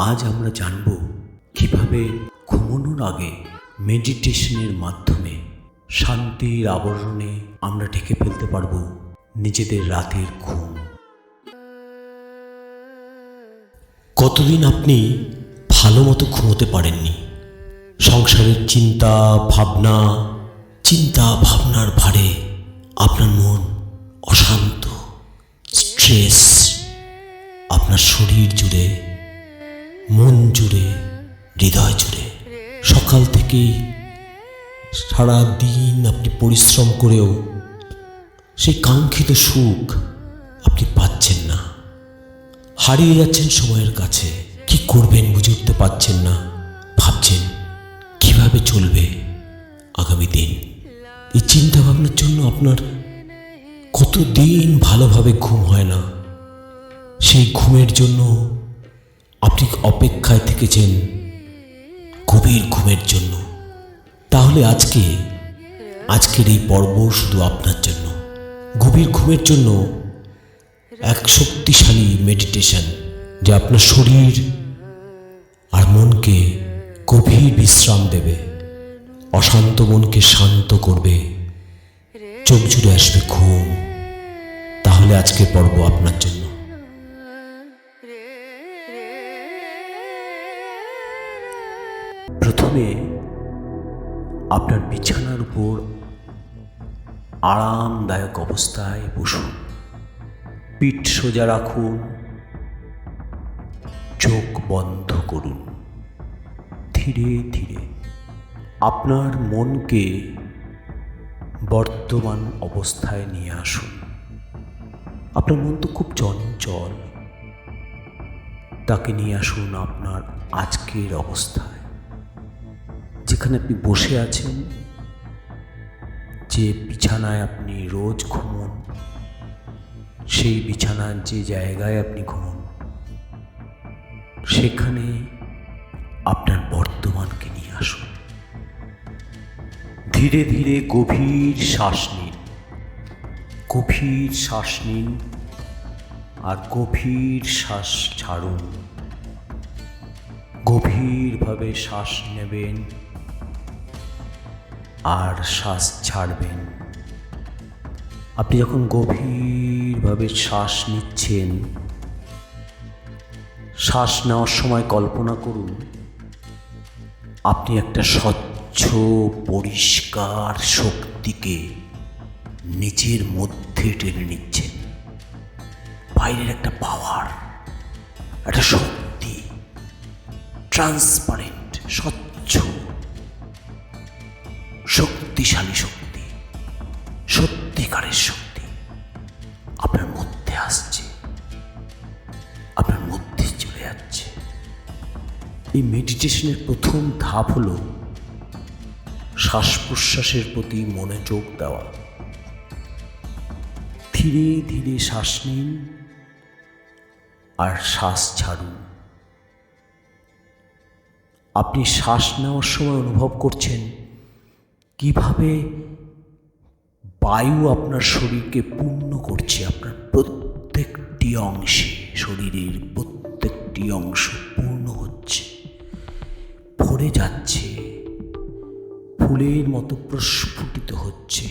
আজ আমরা জানব কীভাবে ঘুমানোর আগে মেডিটেশনের মাধ্যমে শান্তির আবরণে আমরা ঢেকে ফেলতে পারব নিজেদের রাতের ঘুম। কতদিন আপনি ভালো মতো ঘুমোতে পারেননি? সংসারের চিন্তা, ভাবনা, চিন্তা ভাবনার ভারে আপনার মন অশান্ত, স্ট্রেস, আপনার শরীর জুড়ে মন জুড়ে, হৃদয় জুড়ে। সকাল থেকেই সারা দিন আপনি পরিশ্রম করেও সেই কাঙ্ক্ষিত সুখ আপনি পাচ্ছেন না। হারিয়ে যাচ্ছেন সময়ের কাছে। কি করবেন বুঝে উঠতে পারছেন না। ভাবছেন কীভাবে চলবে আগামী দিন। এই চিন্তা ভাবনার জন্য আপনার কতদিন ভালোভাবে ঘুম হয় না। সেই ঘুমের জন্য আপনি অপেক্ষায় থেকেছেন গভীর ঘুমের জন্য? তাহলে আজকে, আজকের এই পর্ব শুধু আপনার জন্য। গভীর ঘুমের জন্য এক শক্তিশালী মেডিটেশন যা আপনার শরীর আর মনকে গভীর বিশ্রাম দেবে, অশান্ত মনকে শান্ত করবে, চোখ জুড়ে আসবে ঘুম। তাহলে আজকের পর্ব আপনার জন্য। প্রথমে আপনার বিছানার উপর আরামদায়ক অবস্থায় বসুন। পিঠ সোজা রাখুন। চোখ বন্ধ করুন। ধীরে ধীরে আপনার মনকে বর্তমান অবস্থায় নিয়ে আসুন। আপনার মন তো খুব চঞ্চল। তাকে নিয়ে আসুন আপনার আজকের অবস্থায়। যেখানে আপনি বসে আছেন, যে বিছানায় আপনি রোজ ঘুমন, সেই বিছানার যে জায়গায় আপনি ঘুমন, সেখানে আপনার বর্তমানকে নিয়ে আসুন। ধীরে ধীরে গভীর শ্বাস নিন। গভীর শ্বাস নিন আর গভীর শ্বাস ছাড়ুন। গভীরভাবে শ্বাস নেবেন। আর শ্বাস ছাড়বেন। আপনি যখন গভীরভাবে শ্বাস নিচ্ছেন, শ্বাস নেওয়ার সময় কল্পনা করুন, আপনি একটা স্বচ্ছ, পরিষ্কার শক্তিকে নিজের মধ্যে টেনে নিচ্ছেন। বাইরের একটা পাওয়ার একটা শক্তি ট্রান্সপারেন্ট স্বচ্ছ শক্তিশালী শক্তি, সত্যিকারের শক্তি আপনার মধ্যে আসছে। আপনার মধ্যে চলে যাচ্ছে। এই মেডিটেশনের প্রথম ধাপ হলো শ্বাস প্রশ্বাসের প্রতি মনোযোগ দেওয়া। ধীরে ধীরে শ্বাস নিন আর শ্বাস ছাড়ুন। আপনি শ্বাস নেওয়ার সময় অনুভব করছেন কীভাবে বায়ু আপনার শরীরকে পূর্ণ করছে? আপনার প্রত্যেকটি অংশে শরীরের প্রত্যেকটি অংশ পূর্ণ হচ্ছে। ভরে যাচ্ছে। ফুলের মতো প্রস্ফুটিত হচ্ছে।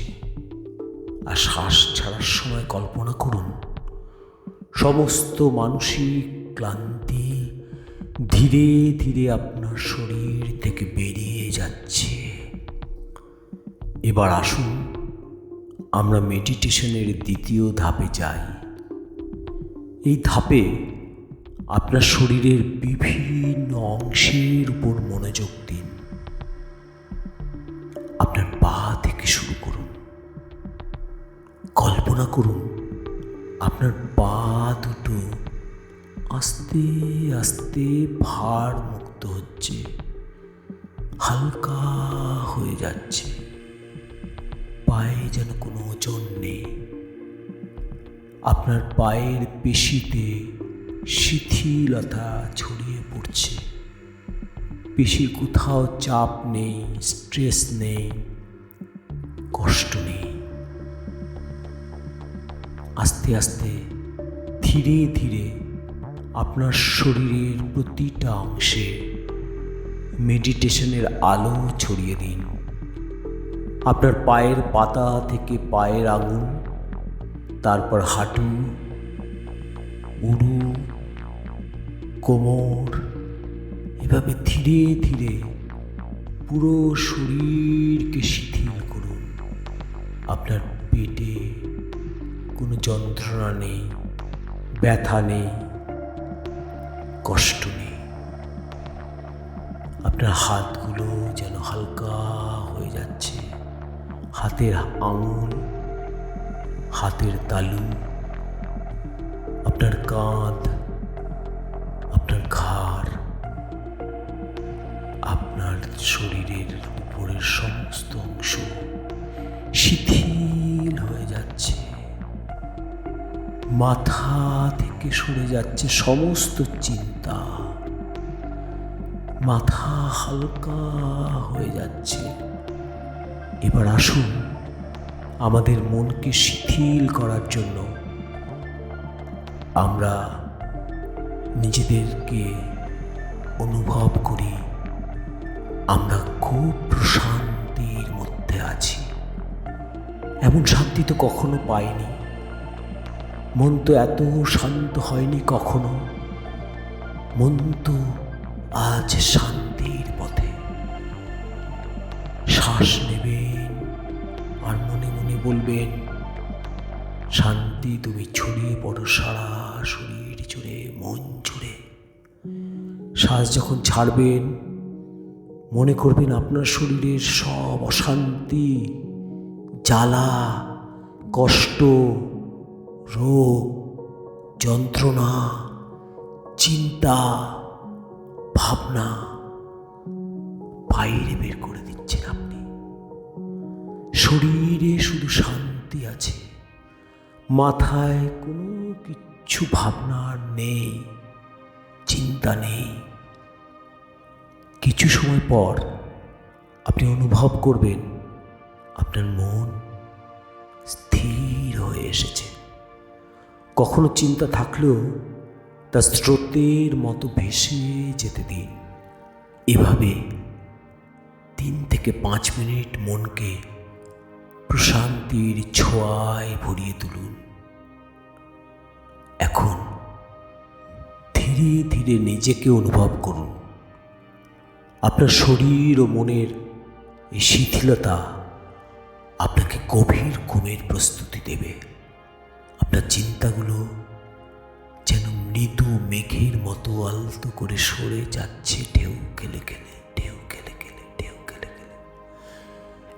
আর শ্বাস ছাড়ার সময় কল্পনা করুন, সমস্ত মানসিক ক্লান্তি ধীরে ধীরে আপনার শরীর থেকে বেরিয়ে যাচ্ছে। এবার আসুন, আমরা মেডিটেশনের দ্বিতীয় ধাপে যাই। এই ধাপে আপনার শরীরের বিভিন্ন অংশের উপর মনোযোগ দিন। আপনার পা থেকে শুরু করুন। কল্পনা করুন, আপনার পা দুটো আস্তে আস্তে ভার মুক্ত হচ্ছে, হালকা হয়ে যাচ্ছে। পায়ে যেন কোনো ওজন নেই। আপনার পায়ের পেশিতে শিথিলতা ছড়িয়ে পড়ছে। পেশির কোথাও চাপ নেই, স্ট্রেস নেই, কষ্ট নেই। আস্তে আস্তে ধীরে ধীরে আপনার শরীরের প্রতিটা অংশে মেডিটেশনের আলো ছড়িয়ে দিন। আপনার পায়ের পাতা থেকে পায়ের আঙুল, তারপর হাঁটু উরু কোমর, এভাবে ধীরে ধীরে পুরো শরীরকে শিথিল করুন। আপনার পেটে কোনো যন্ত্রণা নেই, ব্যথা নেই, কষ্ট নেই। আপনার হাতগুলো যেন হালকা হয়ে যাচ্ছে। হাতের আঙুল, হাতের তালু, আপনার কাঁধ, আপনার ঘাড়, আপনার শরীরের উপরের সমস্ত অংশ শিথিল হয়ে যাচ্ছে। মাথা থেকে সরে যাচ্ছে সমস্ত চিন্তা। মাথা হালকা হয়ে যাচ্ছে। এবার আসুন আমাদের মনকে শিথিল করার জন্য আমরা নিজেদেরকে অনুভব করি। আমরা খুব প্রশান্তির মধ্যে আছি। এমন শান্তি তো কখনো পাইনি। মন তো এত শান্ত হয়নি কখনো। মন তো আজ শান্তির পথে। শ্বাস মনে বলবেন, শান্তি তুমি ছড়িয়ে পড়ো সারা শরীর জুড়ে, মন জুড়ে। শ্বাস যখন ছাড়বেন, মনে করবেন আপনার শরীরের সব অশান্তি, জ্বালা, কষ্ট, রোগ, যন্ত্রণা, চিন্তা, ভাবনা বাইরে বের করে শরীরে শুধু শান্তি আছে। মাথায় কোনো কিচ্ছু ভাবনা নেই, চিন্তা নেই। কিছু সময় পর আপনি অনুভব করবেন আপনার মন স্থির হয়ে এসেছে। কখনো চিন্তা থাকলেও তা স্রোতের মতো ভেসে যেতে দিন। এভাবে তিন থেকে পাঁচ মিনিট মনকে প্রশান্তির ছোঁয়ায় ভরিয়ে তুলুন। এখন ধীরে ধীরে নিজেকে অনুভব করুন। আপনার শরীর ও মনের এই শিথিলতা আপনাকে গভীর ঘুমের প্রস্তুতি দেবে। আপনার চিন্তাগুলো যেন মৃদু মেঘের মতো আলতো করে সরে যাচ্ছে ঢেউ খেলে খেলে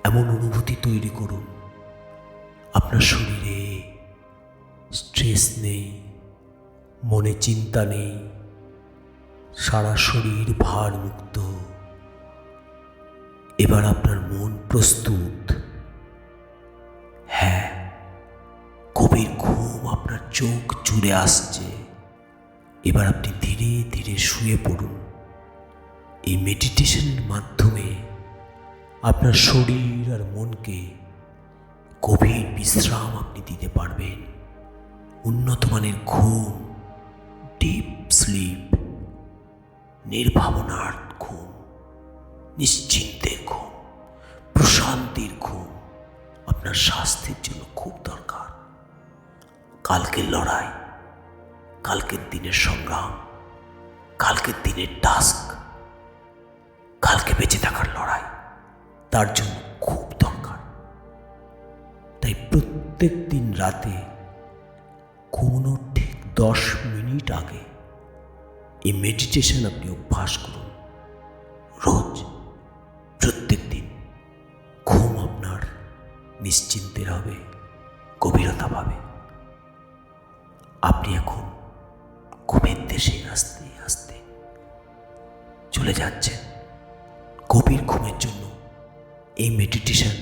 এমন অনুভূতি তৈরি করুন। আপনার শরীরে স্ট্রেস নেই, মনে চিন্তা নেই, সারা শরীর ভার মুক্ত এবার আপনার মন প্রস্তুত। হ্যাঁ গভীর ঘুম আপনার চোখ জুড়ে আসছে। এবার আপনি ধীরে ধীরে শুয়ে পড়ুন। এই মেডিটেশনের মাধ্যমে আপনার শরীর আর মনকে গভীর বিশ্রাম আপনি দিতে পারবেন। উন্নত মানের ঘুম ডিপ স্লিপ নির্ভাবনার ঘুম, নিশ্চিন্তের ঘুম, প্রশান্তির ঘুম আপনার স্বাস্থ্যের জন্য খুব দরকার। কালকের লড়াই, কালকের দিনের সংগ্রাম, কালকের দিনের টাস্ক কালকে বেঁচে থাকার লড়াই। তার জন্য খুব দরকার। তাই প্রত্যেক দিন রাতে ঘুমানোর ঠিক দশ মিনিট আগে এই মেডিটেশন আপনি অভ্যাস করুন। রোজ প্রত্যেক দিন ঘুম আপনার নিশ্চিন্তের হবে, গভীরতা পাবে। আপনি এখন ঘুমের দেশে আস্তে আস্তে চলে যাচ্ছেন। গভীর ঘুমের জন্য এই মেডিটেশন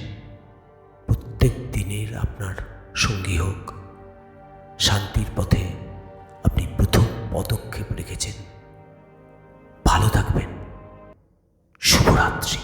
প্রত্যেক দিনের আপনার সঙ্গী হোক। শান্তির পথে আপনি প্রথম পদক্ষেপ রেখেছেন। ভালো থাকবেন। শুভরাত্রি।